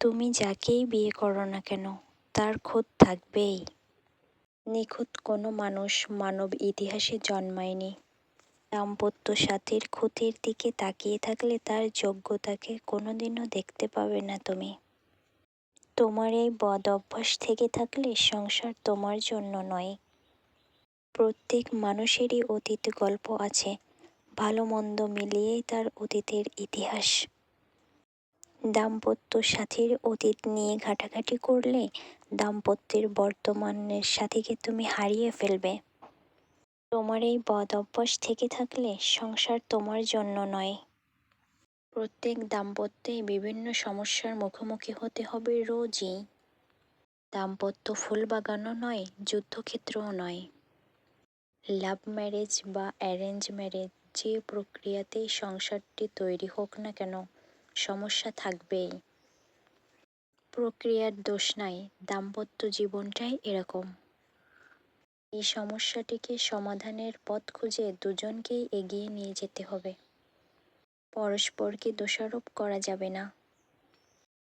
তুমি যাকেই বিয়ে করো না কেন, তার খুঁত থাকবেই। নিখুঁত কোনো মানুষ মানব ইতিহাসে জন্মায়নি। দাম্পত্য সাথীর খুঁতির দিকে তাকিয়ে থাকলে তার যোগ্যতাকে কোনোদিনও দেখতে পাবে না তুমি। তোমার এই বদ অভ্যাস থেকে থাকলে সংসার তোমার জন্য নয়। প্রত্যেক মানুষেরই অতীত গল্প আছে। ভালো মন্দ মিলিয়েই তার অতীতের ইতিহাস। দাম্পত্য সাথীর অতীত নিয়ে ঘাটাঘাটি করলে দাম্পত্যের বর্তমানের সাথীকে তুমি হারিয়ে ফেলবে। তোমার এই বদ অভ্যাস থেকে থাকলে সংসার তোমার জন্য নয়। প্রত্যেক দাম্পত্যে বিভিন্ন সমস্যার মুখোমুখি হতে হবে রোজই। দাম্পত্য ফুলবাগানও নয়, যুদ্ধক্ষেত্রও নয়। লাভ ম্যারেজ বা অ্যারেঞ্জ ম্যারেজ যে প্রক্রিয়াতেই সংসারটি তৈরি হোক না কেন সমস্যা থাকবেই। প্রক্রিয়ার দোষ নাই, দাম্পত্য জীবনটাই এরকম। এই সমস্যাটিকে সমাধানের পথ খুঁজে দুজনকেই এগিয়ে নিয়ে যেতে হবে। পরস্পরকে দোষারোপ করা যাবে না।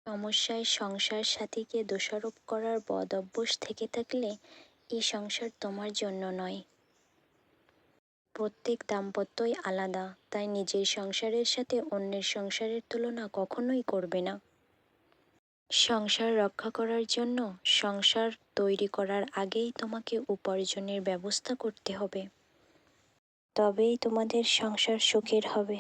সমস্যায় সংসার সাথীকে দোষারোপ করার বদ অভ্যাস থেকে থাকলে এই সংসার তোমার জন্য নয়। প্রত্যেক দাম্পত্যই আলাদা, তাই নিজের সংসারের সাথে অন্যের সংসারের তুলনা কখনোই করবে না। সংসার রক্ষা করার জন্য সংসার তৈরি করার আগেই তোমাকে উপার্জনের ব্যবস্থা করতে হবে। তবেই তোমাদের সংসার সুখের হবে।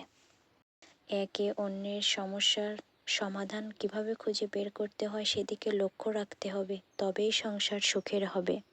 একে অন্যের সমস্যার সমাধান কীভাবে খুঁজে বের করতে হয় সেদিকে লক্ষ্য রাখতে হবে, তবেই সংসার সুখের হবে।